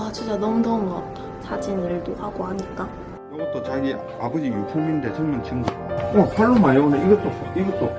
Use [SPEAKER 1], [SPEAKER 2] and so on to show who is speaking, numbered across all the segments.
[SPEAKER 1] 아 진짜 너무 더운 것 같다. 사진 일도 하고 하니까.
[SPEAKER 2] 이것도 자기 아버지 유품인데 젊은 친구가 어 팔로 많이 오네 이것도 이것도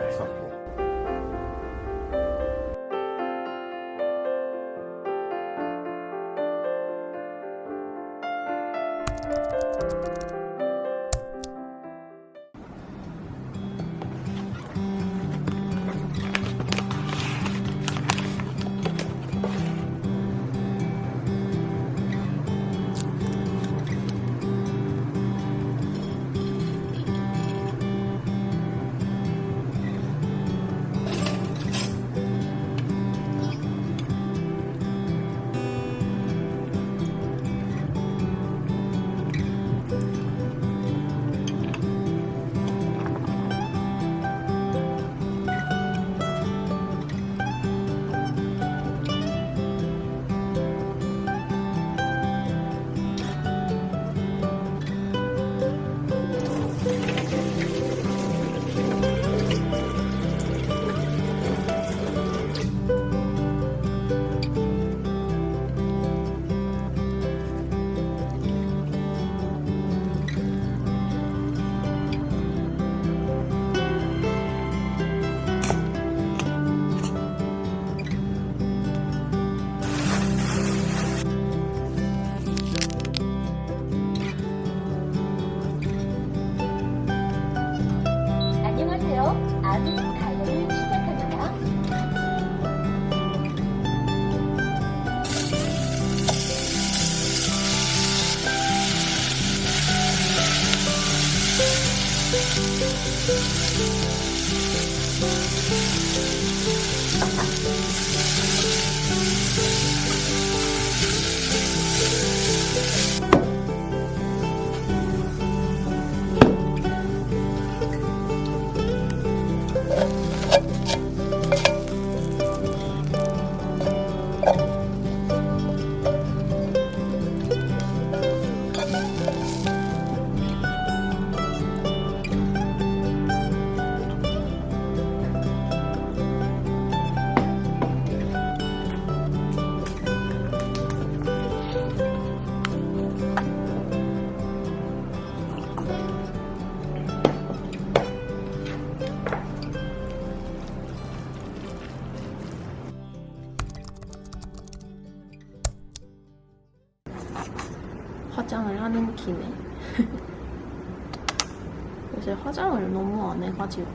[SPEAKER 1] 해가지고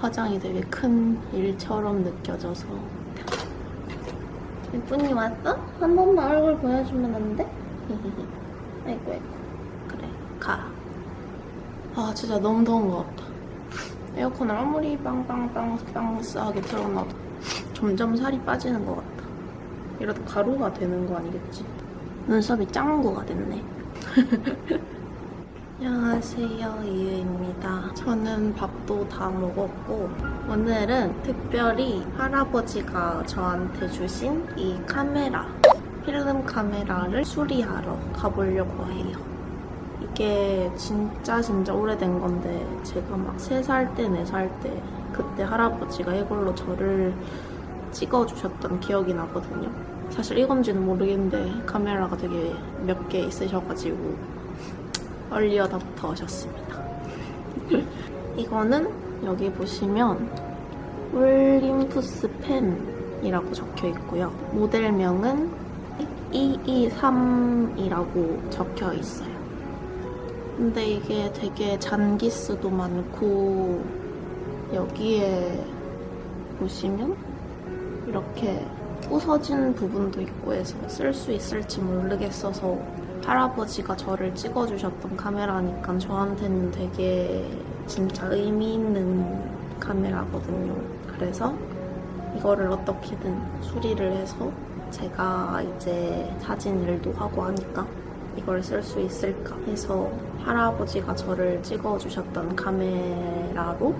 [SPEAKER 1] 화장이 되게 큰 일처럼 느껴져서 예쁜이 왔어? 한 번만 얼굴 보여주면 안 돼? 아이고 아이고 그래 가. 아 진짜 너무 더운 것 같다. 에어컨을 아무리 빵빵빵빵하게 틀어놔도 점점 살이 빠지는 것 같다. 이러다 가루가 되는 거 아니겠지? 눈썹이 짱구가 됐네. 안녕하세요, 이유입니다. 저는 밥도 다 먹었고, 오늘은 특별히 할아버지가 저한테 주신 이 카메라, 필름 카메라를 수리하러 가보려고 해요. 이게 진짜 진짜 오래된 건데, 제가 막 3살 때, 4살 때, 그때 할아버지가 이걸로 저를 찍어주셨던 기억이 나거든요. 사실 이건지는 모르겠는데 카메라가 되게 몇 개 있으셔가지고 얼리 어답터 하셨습니다. 이거는 여기 보시면 올림푸스 펜이라고 적혀 있고요. 모델명은 223이라고 적혀 있어요. 근데 이게 되게 잔기스도 많고 여기에 보시면 이렇게 부서진 부분도 있고 해서 쓸 수 있을지 모르겠어서 할아버지가 저를 찍어주셨던 카메라니까 저한테는 되게 진짜 의미 있는 카메라거든요. 그래서 이거를 어떻게든 수리를 해서 제가 이제 사진 일도 하고 하니까 이걸 쓸 수 있을까 해서 할아버지가 저를 찍어주셨던 카메라로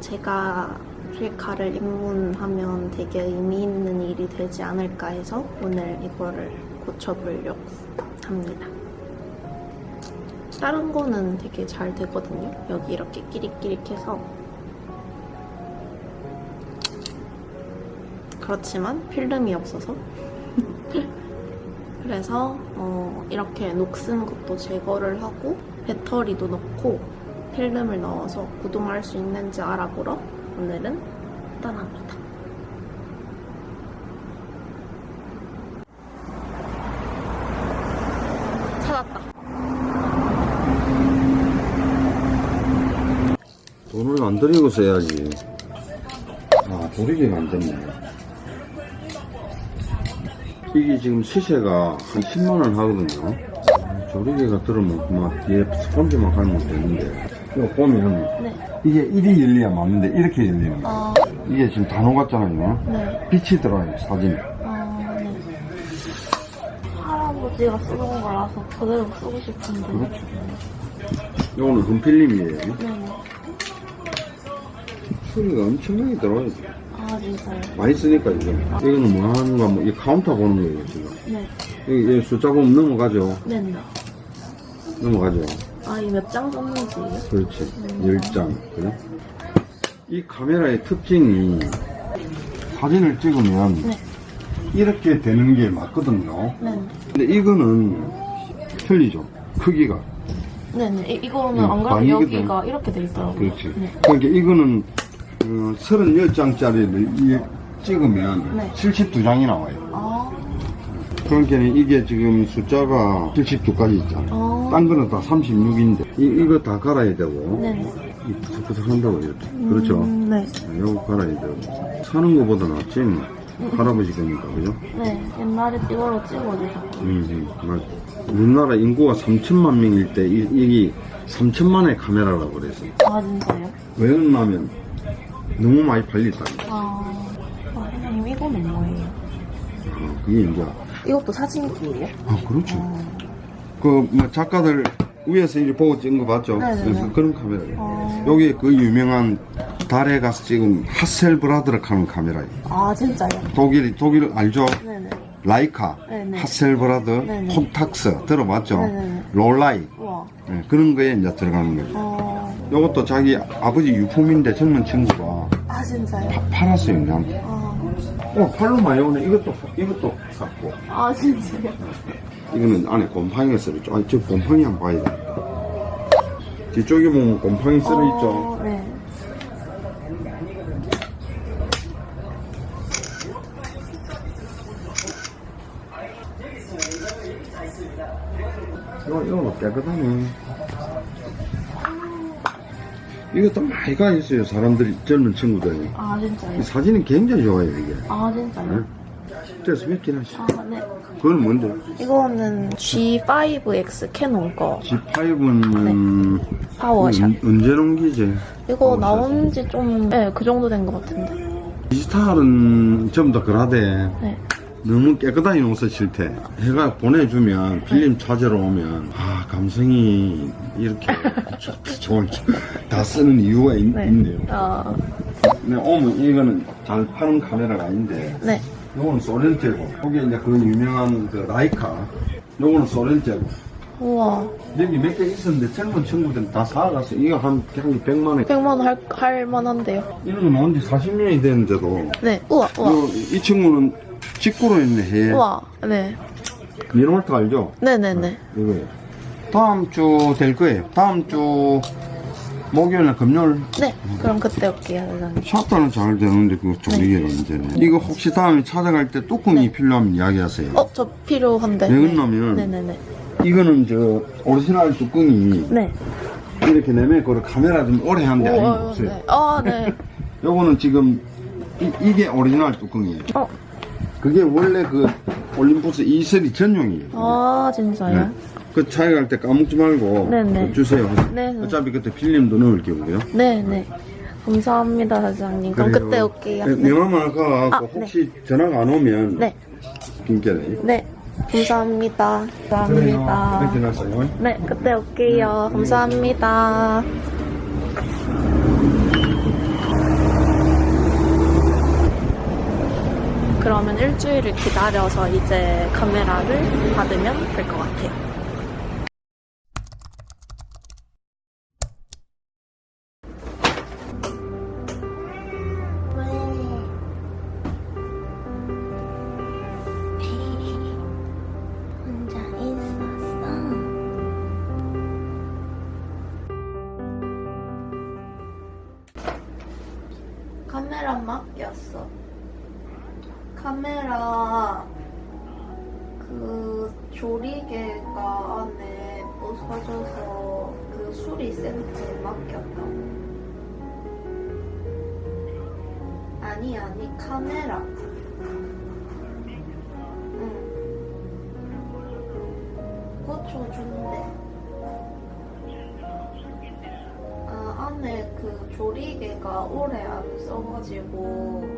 [SPEAKER 1] 제가 필카를 입문하면 되게 의미 있는 일이 되지 않을까 해서 오늘 이거를 고쳐보려고 합니다. 다른 거는 되게 잘 되거든요. 여기 이렇게 끼릭끼릭 해서 그렇지만 필름이 없어서 그래서 어, 이렇게 녹슨 것도 제거를 하고 배터리도 넣고 필름을 넣어서 구동할 수 있는지 알아보러 오늘은 떠납니다. 찾았다.
[SPEAKER 2] 돈을 안 들이고 써야지. 아, 조리개가 안 됐네. 이게 지금 시세가 한 10만원 하거든요. 아, 조리개가 들으면 그만 뒤에 스펀지만 갈면 되는데. 이거 보면
[SPEAKER 1] 네.
[SPEAKER 2] 이게 이리 열려야 맞는데 이렇게 열리는 거야.
[SPEAKER 1] 아,
[SPEAKER 2] 이게 지금 다 녹았잖아요.
[SPEAKER 1] 네.
[SPEAKER 2] 빛이 들어요, 사진에.
[SPEAKER 1] 아, 네. 할아버지가 쓰는 거라서 그대로 쓰고 싶은데.
[SPEAKER 2] 그렇죠. 이거는 금필름이에요.
[SPEAKER 1] 네.
[SPEAKER 2] 소리가 엄청나게 들어요.
[SPEAKER 1] 아, 진짜요?
[SPEAKER 2] 많이 쓰니까 이거. 이거는 뭐 하는가, 뭐, 이 카운터 보는 거예요, 지금.
[SPEAKER 1] 네.
[SPEAKER 2] 여기 숫자 보면 넘어가죠.
[SPEAKER 1] 네네.
[SPEAKER 2] 넘어가죠.
[SPEAKER 1] 아, 이 몇 장 썼는지요?
[SPEAKER 2] 그렇지. 열 장. 그래? 이 카메라의 특징이 사진을 찍으면
[SPEAKER 1] 네.
[SPEAKER 2] 이렇게 되는 게 맞거든요.
[SPEAKER 1] 네.
[SPEAKER 2] 근데 이거는 틀리죠. 크기가.
[SPEAKER 1] 네네. 이, 이거는
[SPEAKER 2] 응,
[SPEAKER 1] 안 그래도
[SPEAKER 2] 반이거든.
[SPEAKER 1] 여기가 이렇게 돼 있더라고요.
[SPEAKER 2] 그렇지.
[SPEAKER 1] 네.
[SPEAKER 2] 그러니까 이거는 어, 38장짜리를 찍으면
[SPEAKER 1] 네.
[SPEAKER 2] 72장이 나와요.
[SPEAKER 1] 아,
[SPEAKER 2] 그러니까 이게 지금 숫자가 72까지 있잖아.
[SPEAKER 1] 아.
[SPEAKER 2] 딴 거는 다 36인데 이, 이거 다 갈아야 되고
[SPEAKER 1] 네네.
[SPEAKER 2] 이 부석부석 한다고 이렇게. 그렇죠.
[SPEAKER 1] 음, 네.
[SPEAKER 2] 이거 갈아야 되고 사는 거보다 낫지 뭐. 할아버지 거니까 그죠?
[SPEAKER 1] 네. 옛날에 이걸로 찍어주셨고.
[SPEAKER 2] 음, 음, 맞아. 우리나라 인구가 3천만 명일 때 이, 이게 3천만의 카메라라고 그래서
[SPEAKER 1] 아, 진짜요?
[SPEAKER 2] 왜 그러냐면 너무 많이 팔리다.
[SPEAKER 1] 아, 아 선생님, 이거는 뭐예요?
[SPEAKER 2] 아, 그게 이제
[SPEAKER 1] 이것도 사진기예요?
[SPEAKER 2] 아 그렇죠. 그 뭐 작가들 위에서 이렇게 보고 찍은 거 봤죠?
[SPEAKER 1] 네네네.
[SPEAKER 2] 그래서 그런 카메라예요.
[SPEAKER 1] 아.
[SPEAKER 2] 여기 그 유명한 달에 가서 찍은 하셀브라드락 하는 카메라예요.
[SPEAKER 1] 아, 진짜요?
[SPEAKER 2] 독일 독일 알죠?
[SPEAKER 1] 네네.
[SPEAKER 2] 라이카,
[SPEAKER 1] 네네.
[SPEAKER 2] 하셀브라드,
[SPEAKER 1] 네네.
[SPEAKER 2] 콘탁스 들어봤죠? 롤라이. 네, 그런 거에 이제 들어가는 거예요.
[SPEAKER 1] 어,
[SPEAKER 2] 이것도 자기 아버지 유품인데 젊은 친구가
[SPEAKER 1] 아, 진짜요?
[SPEAKER 2] 파- 팔았어요, 나한테.
[SPEAKER 1] 아,
[SPEAKER 2] 어, 팔로 오네. 이것도, 이것도 샀고.
[SPEAKER 1] 아, 진짜요?
[SPEAKER 2] 이거는 안에 곰팡이가 썰어있죠. 아, 저 곰팡이 한번 봐야 돼. 뒤쪽에 보면 곰팡이 썰어있죠.
[SPEAKER 1] 어, 네.
[SPEAKER 2] 이거, 이거 깨끗하네. 이것도 많이 가 있어요, 사람들이, 젊은 친구들이.
[SPEAKER 1] 아, 진짜요?
[SPEAKER 2] 이 사진이 굉장히 좋아요, 이게.
[SPEAKER 1] 아, 진짜요?
[SPEAKER 2] 그래서 몇 개나 씩
[SPEAKER 1] 아, 네.
[SPEAKER 2] 그건 뭔데?
[SPEAKER 1] 이거는 G5X 캐논 거
[SPEAKER 2] G5는
[SPEAKER 1] 파워샷.
[SPEAKER 2] 언제 넘기지?
[SPEAKER 1] 이거 나온 지 좀, 네, 그 정도 된 것 같은데.
[SPEAKER 2] 디지털은 전부 다 그러대.
[SPEAKER 1] 네.
[SPEAKER 2] 너무 깨끗하게 농사 칠때 해가 보내주면 필름 찾으러 오면 아 감성이 이렇게 좋- 좋은 다 쓰는 이유가 있,
[SPEAKER 1] 네.
[SPEAKER 2] 네요
[SPEAKER 1] 어,
[SPEAKER 2] 네, 오면 이거는 잘 파는 카메라가 아닌데
[SPEAKER 1] 네.
[SPEAKER 2] 요거는 소렌제고 거기에 이제 그 유명한 그 라이카 요거는 소렌제고
[SPEAKER 1] 우와.
[SPEAKER 2] 여기 몇 개 있었는데 젊은 친구들은 다 사가서 이거 한, 한 100만 원
[SPEAKER 1] 100만 원 할, 할 만한데요.
[SPEAKER 2] 이런 거 나온 지 40년이 됐는데도
[SPEAKER 1] 네. 우와, 우와.
[SPEAKER 2] 요, 이 친구는 직구로 있네 해
[SPEAKER 1] 우와. 네.
[SPEAKER 2] 미노말트 알죠?
[SPEAKER 1] 네네네.
[SPEAKER 2] 이거예요. 다음 주 될 거예요. 다음 주 목요일날 금요일
[SPEAKER 1] 네. 그럼 그때 올게요, 회장님.
[SPEAKER 2] 샷다는 잘 되는데 그 조리개가 문제네. 이거 혹시 다음에 찾아갈 때 뚜껑이 필요하면 이야기하세요.
[SPEAKER 1] 어, 저 필요한데.
[SPEAKER 2] 왜
[SPEAKER 1] 네.
[SPEAKER 2] 그러냐면
[SPEAKER 1] 네네네.
[SPEAKER 2] 이거는 저 오리지널 뚜껑이
[SPEAKER 1] 네.
[SPEAKER 2] 이렇게 내면 그 카메라 좀 오래 하는데 아니
[SPEAKER 1] 우와,
[SPEAKER 2] 없어요.
[SPEAKER 1] 네. 아, 네.
[SPEAKER 2] 요거는 지금 이, 게 오리지널 뚜껑이에요.
[SPEAKER 1] 어.
[SPEAKER 2] 그게 원래 그 올림푸스 E3 전용이에요.
[SPEAKER 1] 아, 진짜요?
[SPEAKER 2] 네. 그 차에 갈 때 까먹지 말고
[SPEAKER 1] 네네.
[SPEAKER 2] 그 주세요.
[SPEAKER 1] 네.
[SPEAKER 2] 어차피 그때 필름도 넣을 거고요.
[SPEAKER 1] 네네. 감사합니다, 사장님. 그럼
[SPEAKER 2] 그래요.
[SPEAKER 1] 그때 올게요.
[SPEAKER 2] 네,
[SPEAKER 1] 네.
[SPEAKER 2] 명함 가고
[SPEAKER 1] 아,
[SPEAKER 2] 혹시 전화가 안 오면
[SPEAKER 1] 네.
[SPEAKER 2] 김께래.
[SPEAKER 1] 네. 감사합니다. 감사합니다.
[SPEAKER 2] 이렇게 놨어요.
[SPEAKER 1] 네, 그때 올게요. 감사합니다. 그러면 일주일을 기다려서 이제 카메라를 받으면 될 것 같아요. 부서져서 그 수리 센터에 맡겼다고. 아니 아니 카메라. 응. 고쳐준대. 아, 안에 그 조리개가 오래 안 써가지고